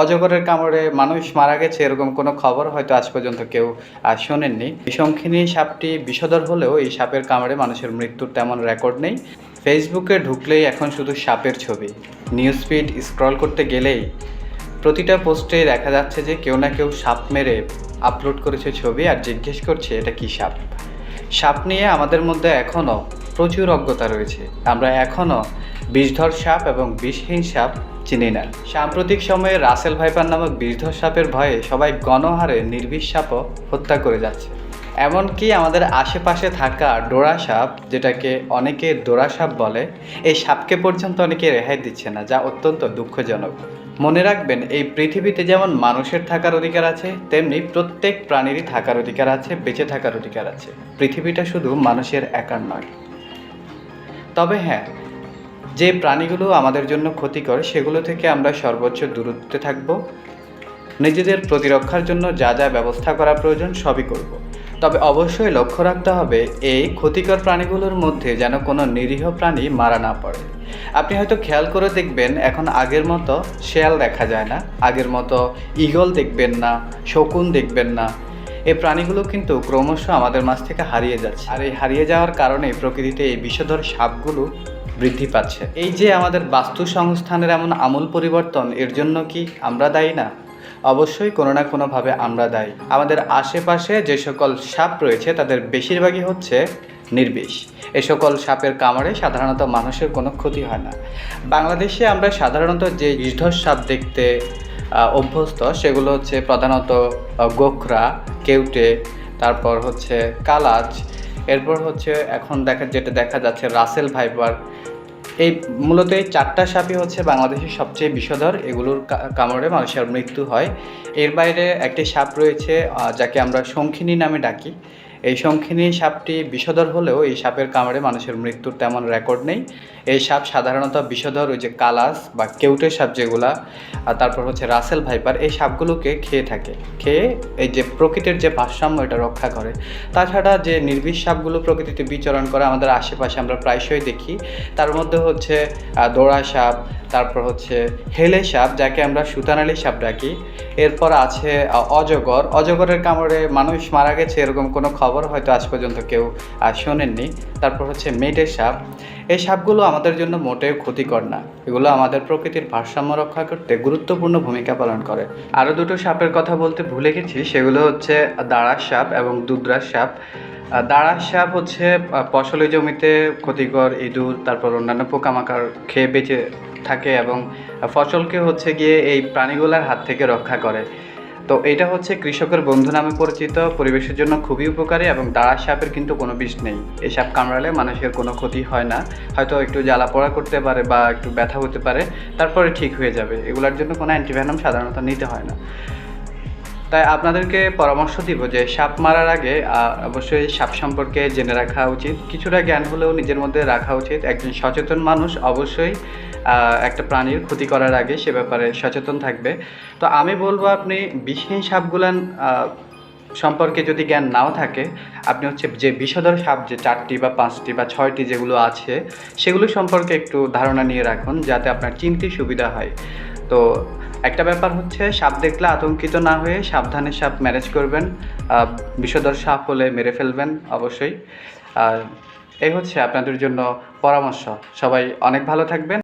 অজগরের কামড়ে মানুষ মারা গেছে এরকম কোনো খবর হয়তো আজ পর্যন্ত কেউ শোনেননি। বিষঙ্খিনী সাপটি বিষধর হলেও এই সাপের কামড়ে মানুষের মৃত্যুর তেমন রেকর্ড নেই। ফেসবুকে ঢুকলেই এখন শুধু সাপের ছবি। নিউজ ফিড স্ক্রল করতে গেলেই প্রতিটা পোস্টে দেখা যাচ্ছে যে কেউ না কেউ সাপ মেরে আপলোড করেছে ছবি আর জিজ্ঞেস করছে, এটা কি সাপ? সাপ নিয়ে আমাদের মধ্যে এখনও প্রচুর অজ্ঞতা রয়েছে। আমরা এখনও বিষধর সাপ এবং বিষহীন সাপ চিনি না সাম্প্রতিক সময়ে রাসেল ভাইপার নামক বিষধর সাপের ভয়ে সবাই গণহারে নির্বিষ সাপও হত্যা করে যাচ্ছে। এমনকি আমাদের আশেপাশে থাকা ডোরা সাপ, যেটাকে অনেকে ডোরা সাপ বলে, এই সাপকে পর্যন্ত অনেকে রেহাই দিচ্ছে না, যা অত্যন্ত দুঃখজনক। মনে রাখবেন, এই পৃথিবীতে যেমন মানুষের থাকার অধিকার আছে, তেমনি প্রত্যেক প্রাণীরই থাকার অধিকার আছে, বেঁচে থাকার অধিকার আছে। পৃথিবীটা শুধু মানুষের একার নয়। তবে হ্যাঁ যে প্রাণীগুলো আমাদের জন্য ক্ষতিকর, সেগুলো থেকে আমরা সর্বোচ্চ দূরত্বে থাকব। নিজেদের প্রতিরক্ষার জন্য যা যা ব্যবস্থা করা প্রয়োজন সবই করব। তবে অবশ্যই লক্ষ্য রাখতে হবে, এই ক্ষতিকর প্রাণীগুলোর মধ্যে যেন কোনো নিরীহ প্রাণী মারা না পড়ে। আপনি হয়তো খেয়াল করে দেখবেন, এখন আগের মতো শেয়াল দেখা যায় না, আগের মতো ঈগল দেখবেন না, শকুন দেখবেন না। এই প্রাণীগুলো কিন্তু ক্রমশ আমাদের মাঝ থেকে হারিয়ে যাচ্ছে। আর এই হারিয়ে যাওয়ার কারণে প্রকৃতিতে এই বিষধর সাপগুলো বৃদ্ধি পাচ্ছে। এই যে আমাদের বাস্তু সংস্থানের এমন আমূল পরিবর্তন, এর জন্য কি আমরা দায়ী না? অবশ্যই কোনো না কোনোভাবে আমরা দায়ী। আমাদের আশেপাশে যে সকল সাপ রয়েছে, তাদের বেশিরভাগই হচ্ছে নির্বিষ। এ সকল সাপের কামড়ে সাধারণত মানুষের কোনো ক্ষতি হয় না। বাংলাদেশে আমরা সাধারণত যে বিষধর সাপ দেখতে অভ্যস্ত, সেগুলো হচ্ছে প্রধানত গোখরা, কেউটে, তারপর হচ্ছে কালাচ এরপর হচ্ছে এখন দেখা, যেটা দেখা যাচ্ছে, রাসেল ভাইপার। এই মূলত এই চারটা সাপই হচ্ছে বাংলাদেশের সবচেয়ে বিষধর। এগুলোর কামড়ে মানুষের মৃত্যু হয়। এর বাইরে একটি সাপ রয়েছে যাকে আমরা শঙ্খিনী নামে ডাকি। এই শঙ্খিনী সাপটি বিষধর হলেও এই সাপের কামড়ে মানুষের মৃত্যুর তেমন রেকর্ড নেই। এই সাপ সাধারণত বিষধর ওই যে কালাস বা কেউটে সাপ যেগুলা তারপর হচ্ছে রাসেল ভাইপার, এই সাপগুলোকে খেয়ে থাকে। খেয়ে এই যে প্রকৃতির যে ভারসাম্য, এটা রক্ষা করে। তাছাড়া যে নির্বিষ সাপগুলো প্রকৃতিতে বিচরণ করে, আমাদের আশেপাশে আমরা প্রায়শই দেখি। তার মধ্যে হচ্ছে দোড়া সাপ, তারপর হচ্ছে হেলে সাপ, যাকে আমরা সুতানালি সাপ ডাকি। এরপর আছে অজগর। অজগরের কামড়ে মানুষ মারা গেছে এরকম কোনো খবর হয়তো আজ পর্যন্ত কেউ শোনেননি। তারপর হচ্ছে মেটে সাপ। এই সাপগুলো আমাদের জন্য মোটেও ক্ষতিকর না। এগুলো আমাদের প্রকৃতির ভারসাম্য রক্ষা করতে গুরুত্বপূর্ণ ভূমিকা পালন করে। আরও দুটো সাপের কথা বলতে ভুলে গেছি। সেগুলো হচ্ছে দাঁড়ার সাপ এবং দুদ্রার সাপ। দাঁড়ার সাপ হচ্ছে ফসলি জমিতে ক্ষতিকর ইঁদুর, তারপর অন্যান্য পোকামাকড় খেয়ে বেঁচে থাকে এবং ফসলকে হচ্ছে গিয়ে এই প্রাণীগুলোর হাত থেকে রক্ষা করে। তো এটা হচ্ছে কৃষকের বন্ধু নামে পরিচিত, পরিবেশের জন্য খুবই উপকারী এবং দাঁড়া সাপের কিন্তু কোনো বিষ নেই। এই সাপ কামড়ালে মানুষের কোনো ক্ষতি হয় না। হয়তো একটু জ্বালা পড়া করতে পারে বা একটু ব্যথা হতে পারে, তারপরে ঠিক হয়ে যাবে। এগুলোর জন্য কোনো অ্যান্টিভ্যানাম সাধারণত নিতে হয় না। তাই আপনাদেরকে পরামর্শ দিব যে সাপ মারার আগে অবশ্যই সাপ সম্পর্কে জেনে রাখা উচিত। কিছুটা জ্ঞান হলেও নিজের মধ্যে রাখা উচিত। একজন সচেতন মানুষ অবশ্যই একটা প্রাণীর ক্ষতি করার আগে সে ব্যাপারে সচেতন থাকবে। তো আমি বলব আপনি বিষহীন সাপগুলান সম্পর্কে যদি জ্ঞান নাও থাকে, আপনি হচ্ছে যে বিষধর সাপ যে চারটি বা পাঁচটি বা ছয়টি যেগুলো আছে, সেগুলো সম্পর্কে একটু ধারণা নিয়ে রাখুন যাতে আপনার চিনতে সুবিধা হয়। তো একটা ব্যাপার হচ্ছে, সাপ দেখলে আতঙ্কিত না হয়ে সাবধানে সাপ ম্যানেজ করবেন বিষধর সাপ হলে মেরে ফেলবেন অবশ্যই। এই হচ্ছে আপনাদের জন্য পরামর্শ। সবাই অনেক ভালো থাকবেন।